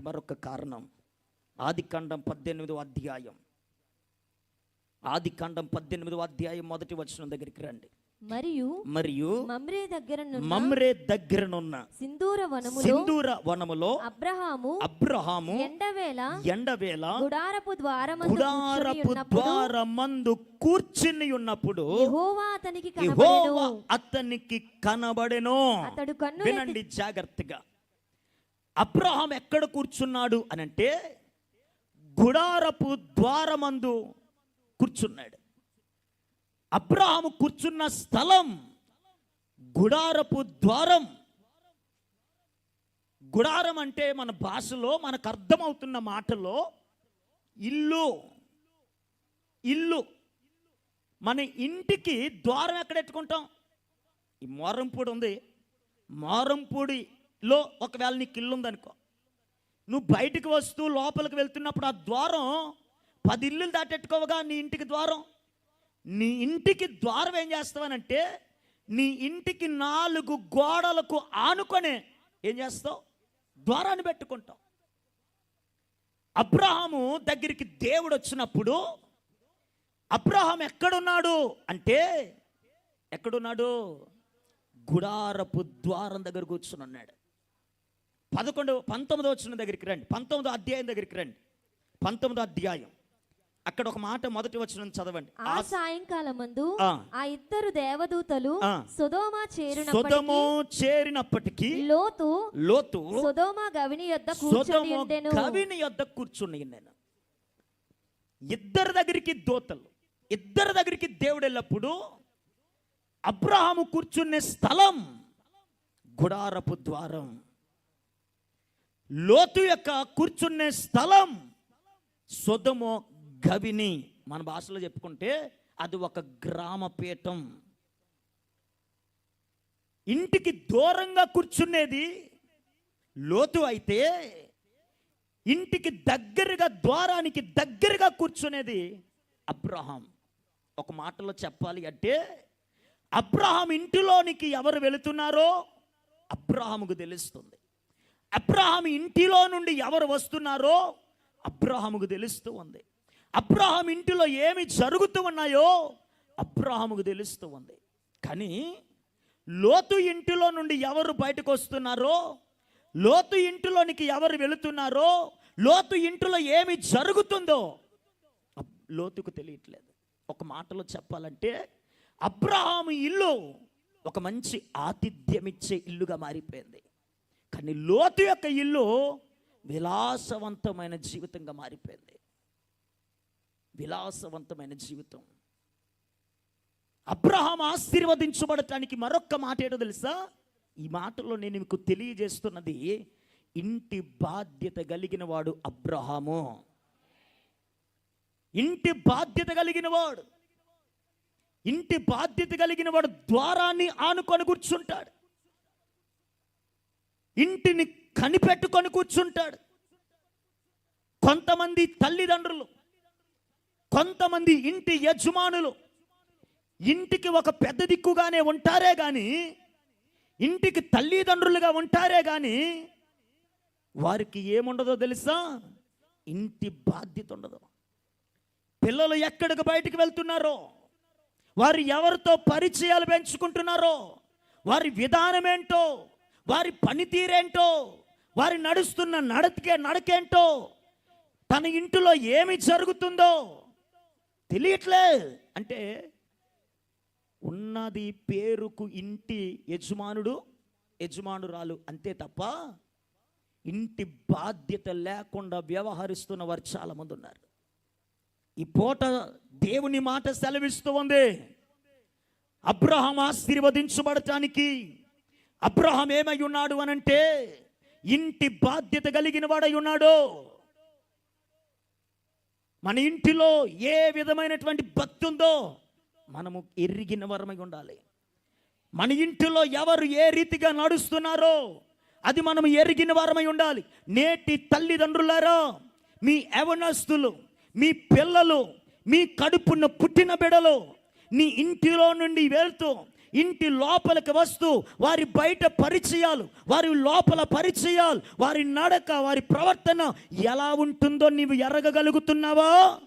మరొక కారణం. ఆది కాండం పద్దెనిమిదో అధ్యాయం. ఆది కాండం పద్దెనిమిదో అధ్యాయం మొదటి వచనం దగ్గరికి రండి. మరియు మరియు మమ్రే దగ్గర మమ్రే దగ్గరనున్న సింధూర వనములో సింధూర వనములో అబ్రహాము అబ్రహాము ఎండవేళ ఎండవేళ గుడారపు ద్వారమందు గుడారపు ద్వారమందు కూర్చుని ఉన్నప్పుడు యెహోవా అతనికి కనబడెను. అతనికి కనబడెను. అతడు కన్ను వినండి జాగ్రత్తగా. అబ్రహాం ఎక్కడ కూర్చున్నాడు అని అంటే గుడారపు ద్వారమందు కూర్చున్నాడు. అబ్రహాము కూర్చున్న స్థలం గుడారపు ద్వారం. గుడారం అంటే మన భాషలో మనకు అర్థమవుతున్న మాటలో ఇల్లు. ఇల్లు. మన ఇంటికి ద్వారం ఎక్కడ ఎట్టుకుంటాం? ఈ మోరంపూడి ఉంది. లో ఒకవేళ నీకు ఇల్లు ఉందనుకో నువ్వు బయటికి వస్తూ లోపలికి వెళ్తున్నప్పుడు ఆ ద్వారం పది ఇల్లులు దాటెట్టుకోవగా నీ ఇంటికి ద్వారం. నీ ఇంటికి ద్వారం ఏం చేస్తావనంటే నీ ఇంటికి నాలుగు గోడలకు ఆనుకొనే ఏం చేస్తావు? ద్వారాన్ని పెట్టుకుంటావు. అబ్రహాము దగ్గరికి దేవుడు వచ్చినప్పుడు అబ్రహాం ఎక్కడున్నాడు అంటే ఎక్కడున్నాడు? గుడారపు ద్వారం దగ్గర కూర్చుని ఉన్నాడు. పదకొండు పంతొమ్మిదో వచ్చిన దగ్గరికి రండి. పంతొమ్మిదో అధ్యాయం దగ్గరికి రండి. పంతొమ్మిదో అధ్యాయం. అక్కడ ఒక మాట మొదటి వచ్చిన చదవండి. ఆ సాయంకాలమందు ఆ. ఆ ఇద్దరు దేవదూతలు. సొదోమ చేరినప్పటికీ సుధము చేరినప్పటికీ లోతు లోతు సొదోమ గవిని యొద్ద కూర్చొని సుధము ఉండెను కవిని యొద్ద కూర్చుని నేను ఇద్దరి దగ్గరికి దోతలు ఇద్దరి దగ్గరికి దేవుడు వెళ్ళప్పుడు అబ్రహాము కూర్చునే స్థలం గుడారపు ద్వారం. లోతు యొక్క కూర్చునే స్థలం సుధము గవిని మన భాషలో చెప్పుకుంటే అది ఒక గ్రామపీఠం. ఇంటికి దూరంగా కూర్చునేది లోతు అయితే ఇంటికి దగ్గరగా ద్వారానికి దగ్గరగా కూర్చునేది అబ్రహాం. ఒక మాటలో చెప్పాలి అంటే అబ్రహాం ఇంటిలోనికి ఎవరు వెళుతున్నారో అబ్రహాముకు తెలుస్తుంది. అబ్రహాం ఇంటిలో నుండి ఎవరు వస్తున్నారో అబ్రహాముకు తెలుస్తూ ఉంది. అబ్రహాం ఇంటిలో ఏమి జరుగుతూ ఉన్నాయో అబ్రహాముకు తెలుస్తూ ఉంది. కానీ లోతు ఇంటిలో నుండి ఎవరు బయటకు వస్తున్నారో లోతు ఇంటిలోనికి ఎవరు వెళుతున్నారో లోతు ఇంటిలో ఏమి జరుగుతుందో లోతుకు తెలియట్లేదు. ఒక మాటలో చెప్పాలంటే అబ్రహాము ఇల్లు ఒక మంచి ఆతిథ్యమిచ్చే ఇల్లుగా మారిపోయింది. కానీ లోతు యొక్క ఇల్లు విలాసవంతమైన జీవితంగా మారిపోయింది. విలాసవంతమైన జీవితం. అబ్రహాం ఆశీర్వదించబడటానికి మరొక్క మాట ఏంటో తెలుసా? ఈ మాటలో నేను మీకు తెలియజేస్తున్నది ఇంటి బాధ్యత కలిగిన వాడు అబ్రహాము. ఇంటి బాధ్యత కలిగిన వాడు ఇంటి బాధ్యత కలిగిన వాడు ద్వారాన్ని ఆనుకొని కూర్చుంటాడు. ఇంటిని కనిపెట్టుకొని కూర్చుంటాడు. కొంతమంది తల్లిదండ్రులు కొంతమంది ఇంటి యజమానులు ఇంటికి ఒక పెద్ద దిక్కుగానే ఉంటారే కానీ ఇంటికి తల్లిదండ్రులుగా ఉంటారే కానీ వారికి ఏముండదో తెలుసా? ఇంటి బాధ్యత ఉండదు. పిల్లలు ఎక్కడికి బయటికి వెళ్తున్నారో వారు ఎవరితో పరిచయాలు పెంచుకుంటున్నారో వారి విధానం ఏంటో వారి పనితీరేంటో వారి నడుస్తున్న నడకే నడకేంటో తన ఇంటిలో ఏమి జరుగుతుందో తెలియట్లే. అంటే ఉన్నది పేరుకు ఇంటి యజమానుడు యజమానురాలు అంతే తప్ప ఇంటి బాధ్యత లేకుండా వ్యవహరిస్తున్న వారు చాలామంది ఉన్నారు. ఈ పూట దేవుని మాట సెలవిస్తూ ఉంది. అబ్రహం ఆశీర్వదించబడటానికి అబ్రహం ఏమై ఉన్నాడు అనంటే ఇంటి బాధ్యత కలిగిన వాడై ఉన్నాడు మన ఇంటిలో ఏ విధమైనటువంటి భక్తి ఉందో మనము ఎరిగిన వరమై ఉండాలి. మన ఇంటిలో ఎవరు ఏ రీతిగా నడుస్తున్నారో అది మనం ఎరిగిన వారమై ఉండాలి. నేటి తల్లిదండ్రులారా మీ యవనస్తులు మీ పిల్లలు మీ కడుపున పుట్టిన బిడలు నీ ఇంటిలో నుండి వెళ్తూ ఇంటి లోపలికి వస్తూ వారి బయట పరిచయాలు వారి లోపల పరిచయాలు వారి నడక వారి ప్రవర్తన ఎలా ఉంటుందో నీవు ఎరగగలుగుతున్నావా?